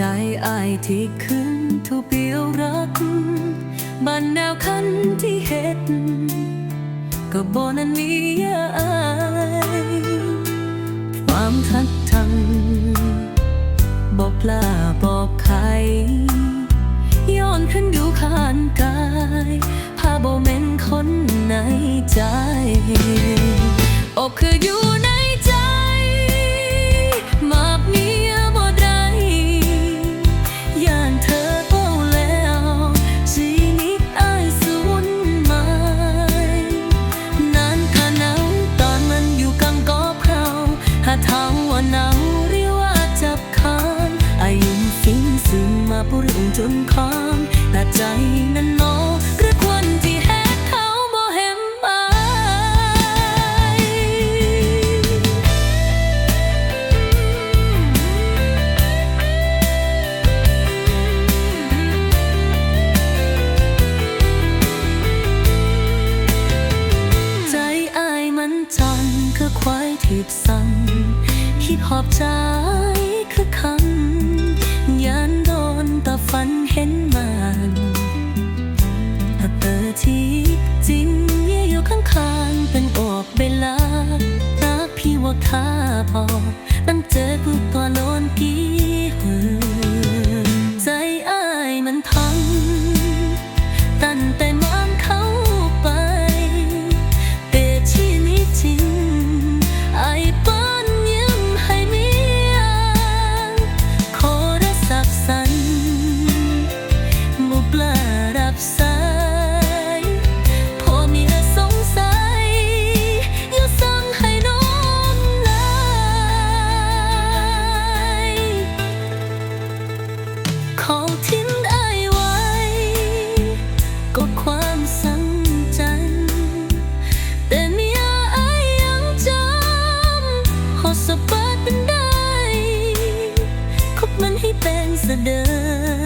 ใจอายที่ขึ้นทุเปียวรัก บันแนวคันที่เห็ด ก็บนันมีอายความทักทังบอกปลาบอกใครย้อนขึ้นดูขานกายพาโบเมนคนในใจ อบคืออยู่ ผิดสั่งฮิปฮอปใจคือคำ คบมันให้เป็นเสด็จ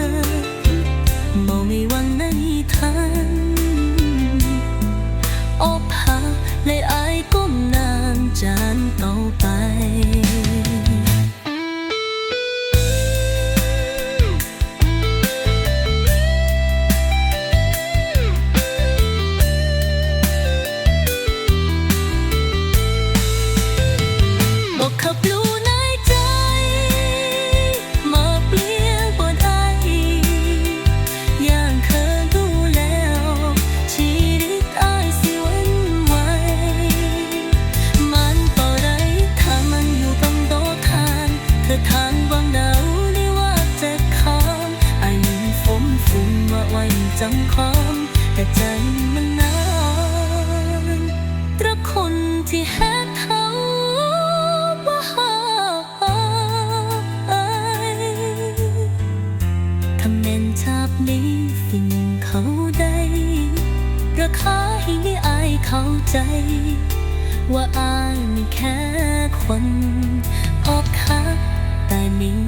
เข้าใจ ว่าอายมีแค่คนอกคักแต่นิ่ง